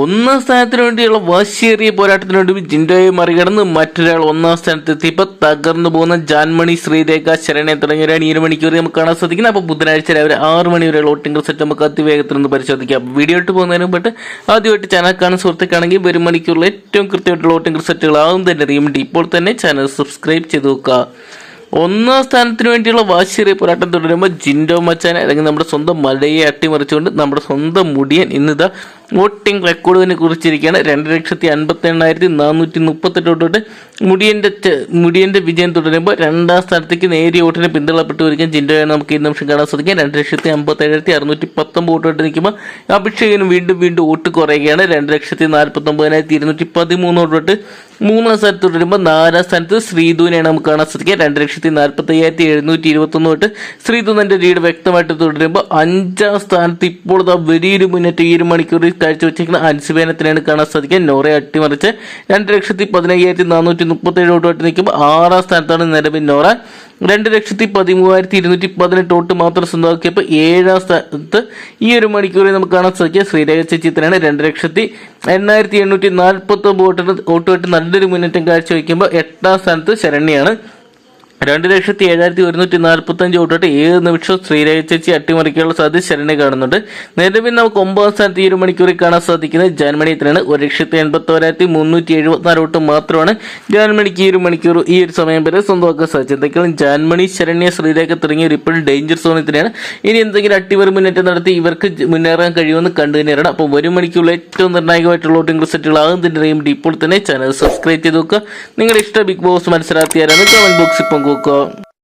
ഒന്നാം സ്ഥാനത്തിന് വേണ്ടിയുള്ള വാശിയേറിയ പോരാട്ടത്തിന് വേണ്ടി ജിൻഡോയെ മറികടന്ന് മറ്റൊരാൾ ഒന്നാം സ്ഥാനത്ത് എത്തിയപ്പോൾ തകർന്നു പോകുന്ന ജാൻമണി ശ്രീരേഖ ശരണെ തുടങ്ങിയവരാണ് ഈ ഒരു മണിക്കൂർ നമുക്ക് കാണാൻ സാധിക്കുന്നത് അപ്പോൾ ബുധനാഴ്ച രാവിലെ ആറ് മണി വരെയുള്ള വോട്ടിംഗ് സെറ്റ് നമുക്ക് അതിവേഗത്തിൽ നിന്ന് പരിശോധിക്കാം. വീഡിയോ ഇട്ട് പോകുന്നതിന് മുമ്പിട്ട് ആദ്യമായിട്ട് ചാനൽ കാണുന്ന സുഹൃത്തുക്കാണെങ്കിൽ വരും മണിക്കൂറിൽ ഏറ്റവും കൃത്യമായിട്ടുള്ള വോട്ടിംഗ് സെറ്റുകൾ ആവും തന്നെ അറിയുമ്പോൾ ഇപ്പോൾ തന്നെ ചാനൽ സബ്സ്ക്രൈബ് ചെയ്ത് നോക്കുക. ഒന്നാം സ്ഥാനത്തിന് വേണ്ടിയുള്ള വാശിയേറിയ പോരാട്ടം തുടരുമ്പോൾ ജിൻഡോ മച്ചാൻ അല്ലെങ്കിൽ നമ്മുടെ സ്വന്തം മലയെ അട്ടിമറിച്ചുകൊണ്ട് നമ്മുടെ സ്വന്തം മുടിയൻ ഇന്നിതാ വോട്ടിംഗ് റെക്കോർഡിനെ കുറിച്ചിരിക്കുകയാണ്. രണ്ട് ലക്ഷത്തി അൻപത്തി എണ്ണായിരത്തി നാനൂറ്റി മുപ്പത്തെട്ട് തൊട്ട് മുടിയന്റെ മുടിയന്റെ വിജയം തുടരുമ്പോൾ രണ്ടാം സ്ഥാനത്തേക്ക് നേരിയ വോട്ടിനെ പിന്തള്ളപ്പെട്ടു വരികയും ജിൻഡോയെ നമുക്ക് ഈ നിമിഷം കാണാൻ സാധിക്കും രണ്ട് ലക്ഷത്തി അമ്പത്തി ഏഴായിരത്തി അറുന്നൂറ്റി പത്തൊമ്പത് വോട്ടോട്ട് നിൽക്കുമ്പോൾ അഭിഷേകിന് വീണ്ടും വീണ്ടും വോട്ട് കുറയുകയാണ്. രണ്ട് ലക്ഷത്തി നാൽപ്പത്തി ഒമ്പതിനായിരത്തി ഇരുന്നൂറ്റി പതിമൂന്ന് വോട്ടോട്ട് മൂന്നാം സ്ഥാനത്ത് തുടരുമ്പോൾ നാലാം സ്ഥാനത്ത് ശ്രീധുവിനെയാണ് നമുക്ക് കാണാൻ സാധിക്കുക രണ്ട് ലക്ഷത്തി നാൽപ്പത്തി അയ്യായിരത്തി എഴുന്നൂറ്റി ഇരുപത്തൊന്ന് തൊട്ട് ശ്രീധുവിന്റെ ലീഡ് വ്യക്തമായിട്ട് തുടരുമ്പോൾ അഞ്ചാം സ്ഥാനത്ത് ഇപ്പോൾ വലിയൊരു മുന്നേറ്റം ഈ ഒരു മണിക്കൂറിൽ കാഴ്ചവെച്ചിരിക്കുന്ന അനുസ്വേനത്തിനാണ് കാണാൻ സാധിക്കുക. നോറെ അട്ടിമറിച്ച് രണ്ട് ലക്ഷത്തി പതിനയ്യായിരത്തി നാനൂറ്റി മുപ്പത്തി ഏഴ് വോട്ടുമായിട്ട് നിൽക്കുമ്പോൾ ആറാം സ്ഥാനത്താണ് നിലവിൽ നോറ. രണ്ട് ലക്ഷത്തി പതിമൂവായിരത്തി ഇരുന്നൂറ്റി പതിനെട്ട് വോട്ട് മാത്രം സ്വന്തമാക്കിയപ്പോൾ ഏഴാം സ്ഥാനത്ത് ഈ ഒരു മണിക്കൂറിൽ നമുക്ക് കാണാൻ സാധിക്കുക. ശ്രീരേഖ ചേച്ചിത്തനാണ് രണ്ട് ലക്ഷത്തി എണ്ണായിരത്തി എണ്ണൂറ്റി നാൽപ്പത്തി ഒമ്പത് വോട്ടുമായിട്ട് നല്ലൊരു മുന്നേറ്റം കാഴ്ചവെക്കുമ്പോൾ എട്ടാം സ്ഥാനത്ത് ശരണ്യാണ്. രണ്ട് ലക്ഷത്തി ഏഴായിരത്തി ഒരുന്നൂറ്റി നാൽപ്പത്തി അഞ്ച് വോട്ടോട്ട് ഏഴ് നിമിഷം ശ്രീരേഖ ചേച്ചി അട്ടിമറിക്കാനുള്ള സാധ്യത ശരണി കാണുന്നുണ്ട്. നിലവിൽ നമുക്ക് ഒമ്പതാം സ്ഥാനത്ത് ഈ ഒരു മണിക്കൂറിൽ കാണാൻ സാധിക്കുന്നത് ജാൻമണിയത്തിനാണ് ഒരു ലക്ഷത്തി എൺപത്തി ഒരായിരത്തി മുന്നൂറ്റി എഴുപത്തിനാല് വോട്ട് മാത്രമാണ് ജാൻമണിക്ക് ഈ ഒരു മണിക്കൂർ ഈ ഒരു സമയം വരെ സ്വന്തമാക്കാൻ സാധിച്ചത്. എന്തെങ്കിലും ജാൻമണി ശരണ്യ ശ്രീരേഖ തുടങ്ങിയവർ ഇപ്പോഴും ഡേഞ്ചർ സോണിൽ തന്നെയാണ് ഇനി എന്തെങ്കിലും അട്ടിമറി മുന്നേറ്റം നടത്തി ഇവർക്ക് മുന്നേറാൻ കഴിയുമെന്ന് കണ്ടു തന്നെയാണ്. അപ്പോൾ ഒരു മണിക്കൂറിൽ ഏറ്റവും നിർണായകമായിട്ടുള്ള വോട്ടിംഗ് സെറ്റുകൾ തന്നെ അറിയുമ്പോൾ ഇപ്പോൾ തന്നെ ചാനൽ സബ്സ്ക്രൈബ് ചെയ്ത് നോക്കുക. നിങ്ങളുടെ ഇഷ്ട ബിഗ് ബോസ് മത്സരാർത്ഥിയാരാണ് കമന്റ് ബോക്സിൽ చదువుకో